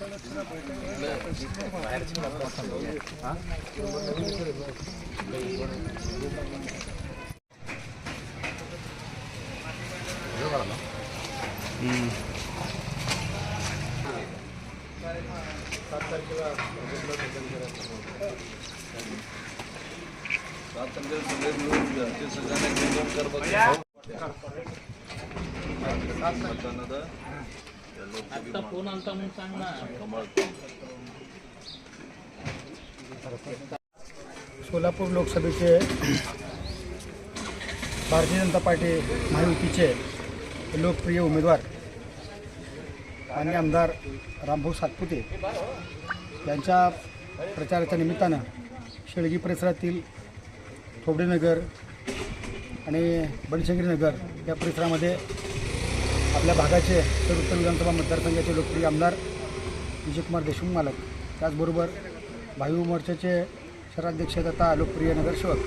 सजाने सोलापूर लोकसभेचे भारतीय जनता पार्टी महायुतीचे लोकप्रिय उमेदवार आणि आमदार रामभाऊ सातपुते यांच्या प्रचाराच्या निमित्तानं शेळगी परिसरातील थोबडेनगर आणि बनशंकरीनगर या परिसरामध्ये आपल्या भागाचे तर उत्तर विधानसभा मतदारसंघाचे लोकप्रिय आमदार विजयकुमार देशमुख मालक. त्याचबरोबर भाई मोर्चाचे शहराध्यक्ष तथा लोकप्रिय नगरसेवक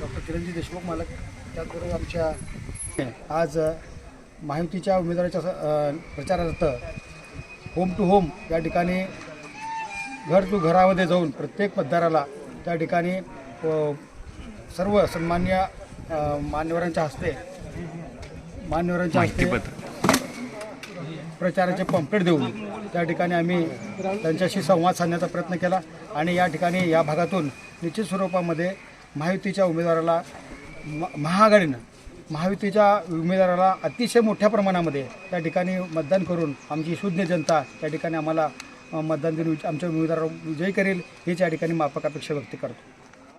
डॉक्टर किरणजी देशमुख मालक. त्याचबरोबर आमच्या आज माहितीच्या महायुतीच्या उमेदवाराच्या स- प्रचारार्थ होम टू होम या ठिकाणी घर टू घरामध्ये जाऊन प्रत्येक मतदाराला त्या ठिकाणी सर्व सन्मान्य मान्यवरांच्या हस्ते मान्यवरांच्या हस्ते प्रचाराचे पंपलेट देऊन त्या ठिकाणी आम्ही त्यांच्याशी संवाद साधण्याचा प्रयत्न केला आणि या ठिकाणी या भागातून निश्चित स्वरूपामध्ये महायुतीच्या उमेदवाराला म महाआघाडीनं महायुतीच्या उमेदवाराला अतिशय मोठ्या प्रमाणामध्ये त्या ठिकाणी मतदान करून आमची शून्य जनता त्या ठिकाणी आम्हाला मतदान देऊन आमच्या उमेदवाराला विजयी करेल हीच या ठिकाणी मापक अपेक्षा व्यक्त करतो.